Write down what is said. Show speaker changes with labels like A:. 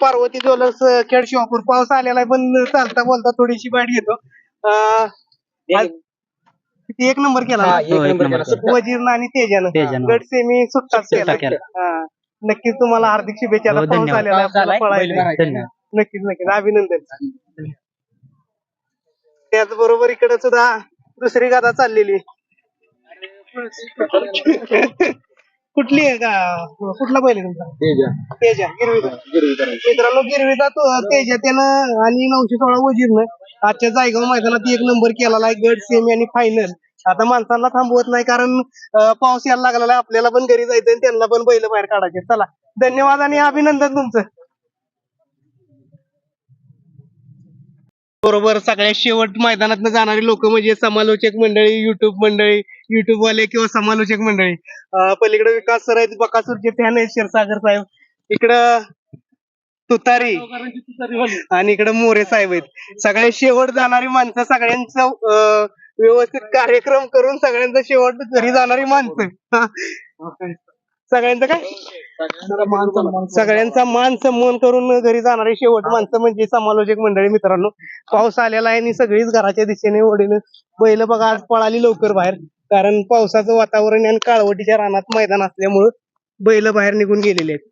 A: Parvati jewellers Khed Shivapur पाऊस आलेला आहे पण चालता बोलता थोडीशी बाईट घेतो अं, आज किती एक नंबर केला ना?
B: हो, एक नंबर केला.
A: वजीरनं आणि तेजानं
B: तेजानं.
A: गट सेमी सुट्टाच
B: सुट्टा
A: केला
B: केला.
A: हा. नक्कीच तुम्हाला हार्दिक शुभेच्छा
B: हो,
A: पाऊस
B: धन्यवाद.
A: आलेला आहे, आपल्याला पळायचंय.
B: धन्यवाद
A: नक्कीच नक्कीच अभिनंदन त्याचबरोबर इकडे सुद्धा दुसरी गाथा चाललेली कुठली आहे का? कुठला बैल आहे तुमचा? तेजा. गिरवीचा मित्रांनो गिरवीचा तो तेजा त्यानं आणि नऊशे सोळा वजीरनं आजच्या जायगाव मैदानात एक नंबर केलेला आहे गट सेमी आणि फायनल आता माणसांना थांबवत नाही कारण अं, पाऊस यायला लागलेला आहे. आपल्याला पण घरी जायचंय आणि त्यांना पण बैल बाहेर काढायचे. चला धन्यवाद आणि अभिनंदन तुमचं. बरोबर सगळ्यात शेवट मैदानात जाणारे लोक म्हणजे समालोचक मंडळी युट्यूब मंडळी युट्यूब वाले किंवा समालोचक मंडळी. पलीकडे विकास सर आहेत बकासूरचे फॅन आहेत क्षीरसागर साहेब. इकडं तुतारी आणि इकडे मोरे साहेब आहेत. सगळ्या शेवट जाणारी माणसं सगळ्यांचं व्यवस्थित कार्यक्रम करून सगळ्यांचं शेवट घरी जाणारी माणसं. सगळ्यांचं काय? सगळ्यांचा मान सन्मान करून घरी जाणारी शेवट माणसं म्हणजे समालोचक मंडळी मित्रांनो. पाऊस आलेला आहे आणि सगळीच घराच्या दिशेने ओढीनं बैल बघा आज पळाली लवकर बाहेर. कारण पावसाचं वातावरण आणि काळवटीच्या रानात मैदान असल्यामुळं बैल बाहेर निघून गेलेले आहेत.